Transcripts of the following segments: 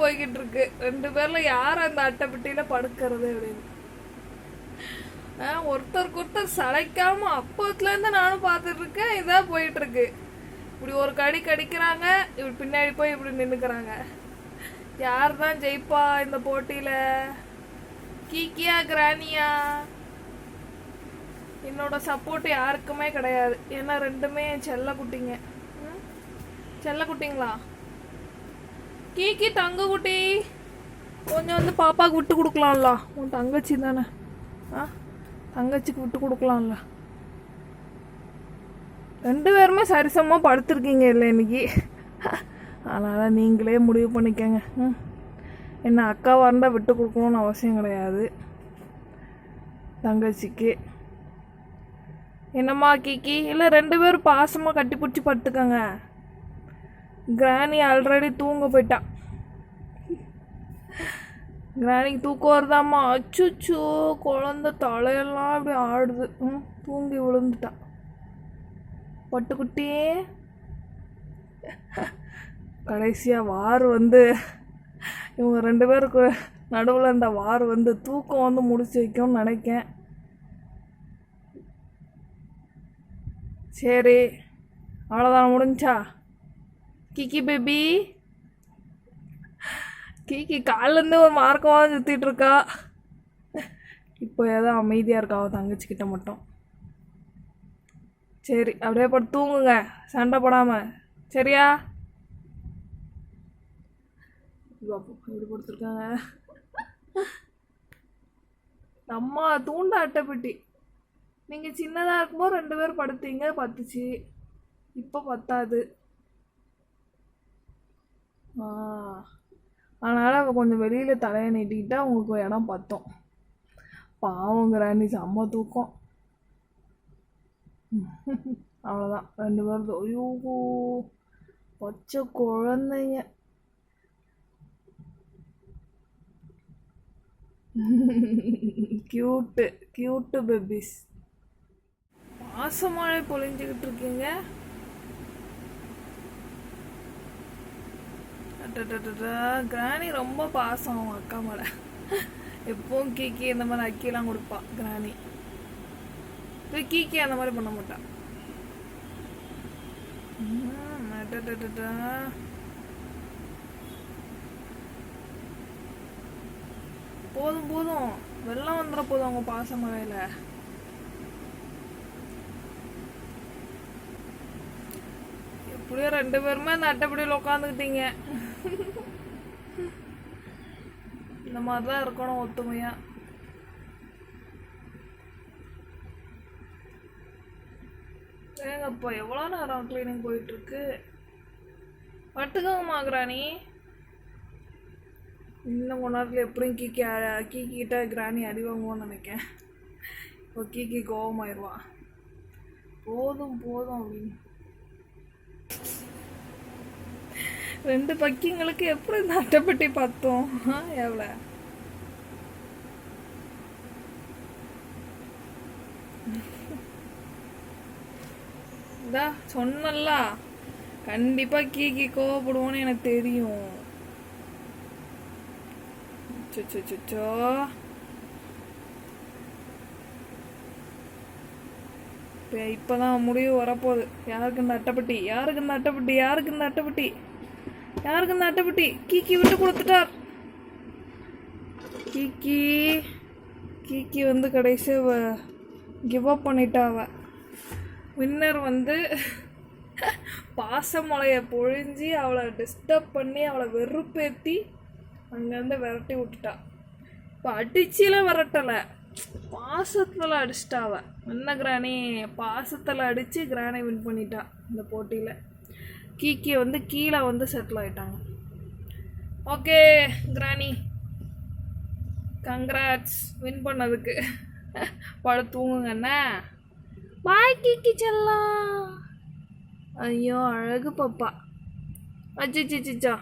போய்கிட்டு இருக்கு ரெண்டு பேர்ல யார் அந்த அட்டைப்பட்டியில படுக்கிறது அப்படின்னு. ஒருத்தருக்கு ஒருத்தர் சளைக்காம அப்பத்துல இருந்து நானும் பார்த்துட்டு இருக்கேன் இதா போயிட்டு இருக்கு இப்படி ஒரு கடி கடிக்கிறாங்க இப்படி பின்னாடி போய் இப்படி நின்னுக்கிறாங்க. யார் தான் ஜெயிப்பா இந்த போட்டியில? கீக்கியா கிரானியா? என்னோட சப்போர்ட் யாருக்குமே கிடையாது. ஏன்னா ரெண்டுமே செல்ல குட்டிங்க செல்ல குட்டிங்களா கீக்கி தங்க குட்டி கொஞ்சம் வந்து பாப்பாவுக்கு விட்டு கொடுக்கலாம்ல. உன் தங்கச்சி தானே. ஆ? தங்கச்சிக்கு விட்டு கொடுக்கலாம்ல. ரெண்டு பேருமே சரிசமமாக படுத்துருக்கீங்க இல்லை இன்னைக்கு. அதனால் நீங்களே முடிவு பண்ணிக்கங்க. ம். என்ன அக்காவாக இருந்தால் விட்டு கொடுக்கணும்னு அவசியம் கிடையாது. தங்கச்சிக்கு. என்னம்மா கீக்கி இல்லை ரெண்டு பேரும் பாசமாக கட்டி பிடிச்சி படுத்துக்கங்க. கிராணி ஆல்ரெடி தூங்க போயிட்டான் கிராணிக்கு தூக்கம் வருதாம்மா? அச்சுச்சோ குழந்த தலையெல்லாம் அப்படி ஆடுது. ம் தூங்கி விழுந்துட்டான் பட்டுக்குட்டியே கடைசியாக வார் வந்து இவங்க ரெண்டு பேருக்கு நடுவில் இந்த வார் வந்து தூக்கம் வந்து முடிச்சு வைக்கும்னு நினைக்கேன். சரி அவ்வளோதான் முடிஞ்சா? கிக்கி பேபி. கிக்கி காலிலேருந்து ஒரு மார்க்கமாக சுற்றிட்டு இருக்கா இப்போ ஏதோ அமைதியாக இருக்கா அவள் தங்கச்சிக்கிட்ட மட்டும். சரி அப்படியே போட்டு தூங்குங்க. சண்டை போடாமல் சரியா? எப்படி படுத்துருக்காங்க அம்மா தூண்ட அட்டைப்பெட்டி. நீங்கள் சின்னதாக இருக்கும்போது ரெண்டு பேரும் படுத்தீங்க பத்துச்சு. இப்போ பத்தாது. அதனால் அவள் கொஞ்சம் வெளியில் தலையை நீட்டிக்கிட்டு அவங்களுக்கு இடம் பார்த்தோம் பாவங்கிற நீ செம்ம தூக்கம். அவ்வளோதான் ரெண்டு பேரும் ஐயோ பச்சை குழந்தைங்க. கியூட்டு கியூட்டு பேபிஸ் பாசமழை பொழிஞ்சுக்கிட்டு இருக்கீங்க. கிராணி ரொம்ப பாசம் அவங்க அக்கா மேல எப்பவும் கீக்கி இந்த மாதிரி அக்கிலாம் கொடுப்பா கிராணி இது கீக்கி அந்த மாதிரி பண்ண மாட்டா போதும் போதும் வெள்ளம் வந்துட போதும் அவங்க பாச அப்படியே எப்படியோ ரெண்டு பேருமே அந்த அட்டைப்படியில் உட்காந்துக்கிட்டீங்க இந்த மாதிரி தான் இருக்கணும் ஒத்துமையாக ஏங்கப்பா எவ்வளோ நேரம் க்ளீனிங் போயிட்டுருக்கு? பட்டுக்கோங்கம்மா கிராணி இன்னும் கொஞ்ச நேரத்தில் எப்படியும் கீக்கி கீக்கிட்ட கிட்ட கிராணி அடி வாங்குவோன்னு நினைக்கேன். இப்போ கீக்கி கோபமாயிடுவான் போதும் போதும் அப்படின்னு. ரெண்டு பக்கிங்களுக்கு எப்படி இந்த அட்டைப்பட்டி பார்த்தோம்? எவ்வளோ? இதா சொன்னல்ல. கண்டிப்பா கீக்கி கோவப்படுவோன்னு எனக்கு தெரியும். சொச்சோ இப்போ இப்போதான் முடிவு வரப்போகுது. யாருக்கு இந்த அட்டைப்பட்டி? யாருக்கு இந்த அட்டைப்பட்டி? யாருக்கு இந்த அட்டைப்பட்டி? யாருக்கு இந்த அட்டைப்பட்டி? கீக்கி விட்டு கொடுத்துட்டார். கீக்கி கீக்கி வந்து கடைசியாக கிவ் அப் பண்ணிட்டா வின்னர் வந்து பாசமலையை பொழிஞ்சி அவளை டிஸ்டர்ப் பண்ணி அவளை வெறுப்பேற்றி அங்கேருந்து விரட்டி விட்டுட்டா. இப்போ அடிச்சில விரட்டலை. பாசத்தில் அடிச்சிட்டா அவ. என்ன கிராணி பாசத்தில் அடித்து கிராணி வின் பண்ணிட்டா இந்த போட்டியில். கீக்கி வந்து கீழே வந்து செட்டில் ஆயிட்டாங்க. ஓகே கிராணி கங்க்ராட்ஸ் வின் பண்ணதுக்கு. படுத்து தூங்குங்கண்ணே பாய் கீக்கி செல்லா. ஐயோ அழகு பாப்பா. அச்சிச்சிச்சிச்சா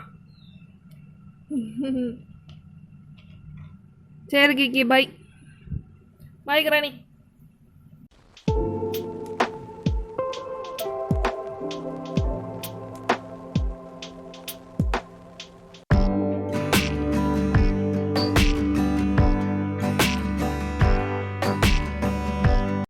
சரி கிக்கி பாய் பாய் கிராணி